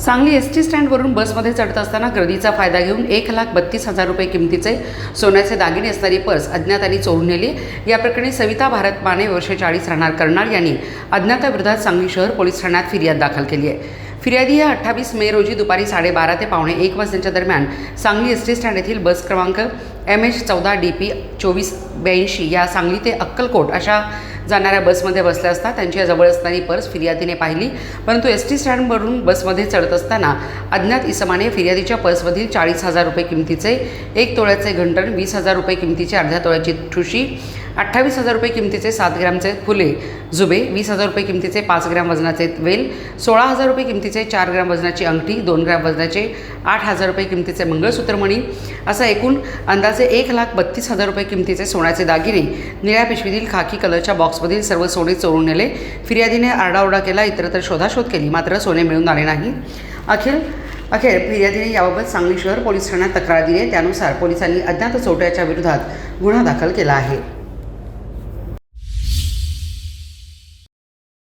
Sangli S T स्टँडवरून बसमध्ये चढत असताना गर्दीचा फायदा घेऊन एक लाख बत्तीस हजार रुपये किमतीचे सोन्याचे दागिने असणारी पर्स अज्ञातांनी चोरून नेली. या प्रकरणी सविता भारत माने वर्ष चाळीस राहणार करनाळ यांनी अज्ञाताविरोधात सांगली शहर पोलीस ठाण्यात फिर्याद दाखल केली आहे. फिर्यादी या अठ्ठावीस मे रोजी दुपारी साडेबारा ते पावणे एक वाजण्याच्या दरम्यान सांगली एस टी स्टँड येथील बस क्रमांक एम एच चौदा डी पी चोवीस ब्याऐंशी या सांगली ते अक्कलकोट अशा जाणाऱ्या बसमध्ये बसल्या असता त्यांच्या जवळ असणारी पर्स फिर्यादीने पाहिली. परंतु एस टी स्टँडवरून बसमध्ये चढत असताना अज्ञात इसमाने फिर्यादीच्या पर्समधील चाळीस हजार रुपये किमतीचे एक तोळ्याचे घंटण वीस हजार रुपये किमतीचे अर्ध्या तोळ्याची ठुशी अठ्ठावीस हजार रुपये किमतीचे सात ग्रॅमचे फुले जुबे वीस हजार रुपये किमतीचे पाच ग्रॅम वजनाचे वेल सोळा हजार रुपये किमतीचे चार ग्रॅम वजनाची अंगठी दोन ग्रॅम वजनाचे आठ हजार रुपये किमतीचे मंगळसूत्रमणी असं एकूण अंदाजे एक लाख बत्तीस हजार रुपये किमतीचे सोन्याचे दागिने निळ्या पिशवीतील खाकी कलरच्या बॉक्स बॉक्समधील सर्व सोने चोरून नेले. फिर्यादीने आरडाओरडा केला इतरत्र शोधाशोध केली. मात्र सोने मिळून आले नाही. अखेर अखेर फिर्यादीने याबाबत सांगली शहर पोलीस ठाण्यात तक्रार दिली त्यानुसार पोलिसांनी अज्ञात चोट्याच्या विरोधात गुन्हा दाखल केला आहे.